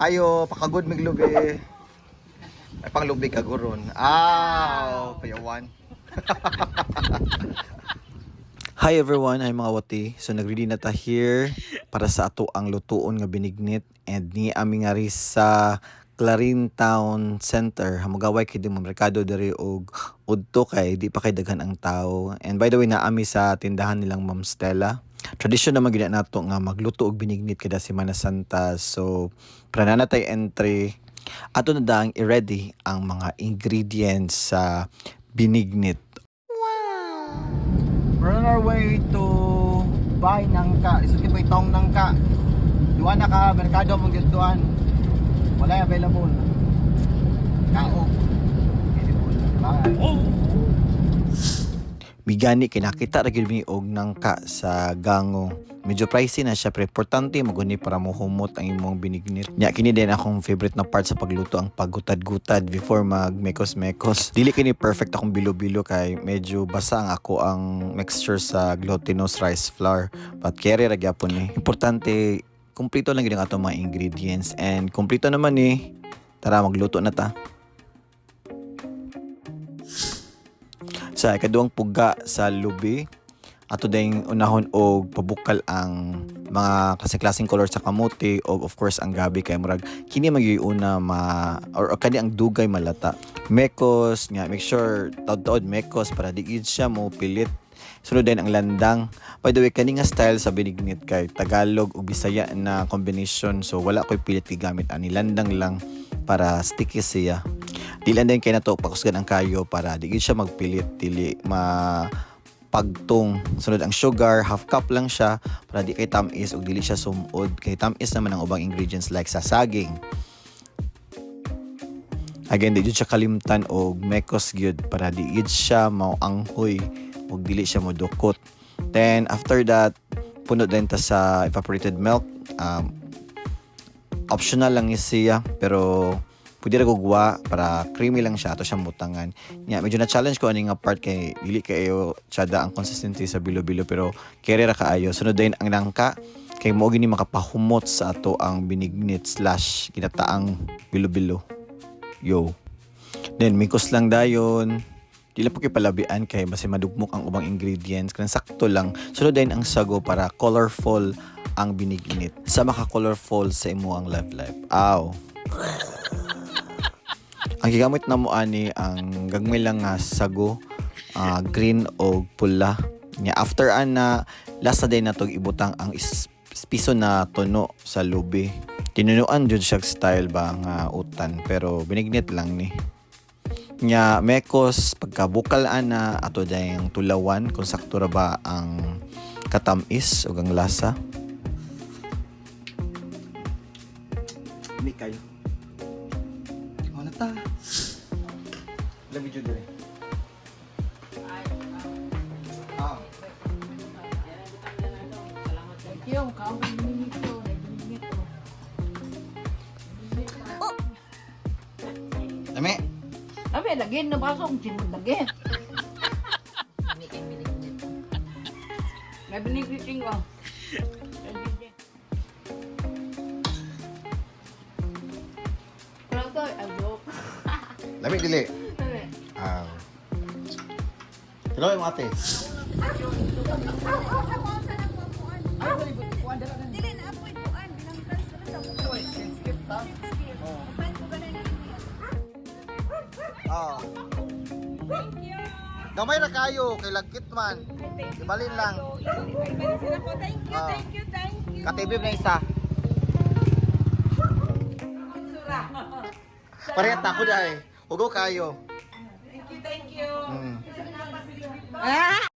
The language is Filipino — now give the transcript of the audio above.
Ayo, pakagod mig lubi. Ay pang lubi kaguron. Aw, payawan. Hi everyone, hi mga wati. So nagready na ta here para sa ato ang lutuon nga binignit and ni ami nga ri sa Clarin Town Center. Hamugaway kay mo merkado diri og udto kay di pa kay daghan ang tao. And by the way na ami sa tindahan nilang Ma'am Stella. Tradisyon naman gina nato nga magluto og binignit kada Semana Santa. So para na natay entry ato na daang i-ready ang mga ingredients sa binignit We're on our way to buy nangka. Isot kay tong nangka. Duwa na ka merkado mong gituan. Wala available. Bigani kinakita ra gyud mi og nangka sa gango. Medyo pricey na siya pero importante maguni para mo humot ang imong binignit. Nya kini din akong favorite na part sa pagluto ang paggutad-gutad before mag mekos-mekos. Dili kini perfect akong bilo-bilo kay medyo basa ang ako ang mixture sa glutinous rice flour. But carry ra gyapon ni. Importante kumpleto lang gyud ang atong mga ingredients and kumpleto naman ni. Tara magluto na ta. Sa ikaduhang pugga sa lubi ato ding unahon og pabukal ang mga klase-klaseng color sa kamote o of course ang gabi kay murag. Kini magyuy una ma or, or kani ang dugay malata. Mekos nga make sure taud-taud mekos para di siya mo pilit. Sunod din ang landang. By the way kani nga style sa binignit kay Tagalog ug Bisaya na combination. So wala koy pilit gigamit ani landang lang para sticky siya dili din kay nato pakusgan ang kayo para di siya magpilit dili ma pagtong sunod ang sugar half cup lang siya para di kay tamis ug dili siya sumod. Kay tamis naman ang ubang ingredients like sa saging. Again di siya kalimtan og mekos gyud para di siya mao anghoy ug dili siya mo dukot then after that puno din ta sa evaporated milk. Um, optional lang ni siya pero pwede ra gugwa para creamy lang siya ato siyang butangan nya medyo na challenge ko ani nga part kay dili kayo tsada ang consistency sa bilo-bilo pero kere ra kaayo. Sunod din ang nangka kay mo gini makapahumot sa ato ang binignit slash ginataang bilo-bilo. Yo. Then mikos lang dayon. Dili po kay palabian kay basi madugmok ang ubang ingredients kanang sakto lang. Sunod din ang sago para colorful ang binignit. Sa maka colorful sa imo ang life life aw ang gigamit na mo ani ang gagmay lang nga sago ah, green o pula. Nya after ana last na day na tog ibutang ang is- piso na tono sa lubi. Tinunuan jud siya style ba nga utan pero binignit lang ni. Nya mekos pagkabukal ana ato dayang tulawan. Kung sakto ra ba ang katamis ug ang lasa? Ini kayo. Ano ta? Ilang video dire? Ah. Yung kaawin minito, minito. Dami. Abe, lagyan na ba kung sinod lagyan? May binibiting ko. Dami dili. Ah. Hello, yung ate. Dili na apoy kuan bilang sa Ah. Gamay ra kayo kay lagkit man. Ibalin lang. Thank you, Ah. thank you, thank you. Katibib na isa. Parehas ako dai. Ugo kayo. Thank you, thank you. Ah!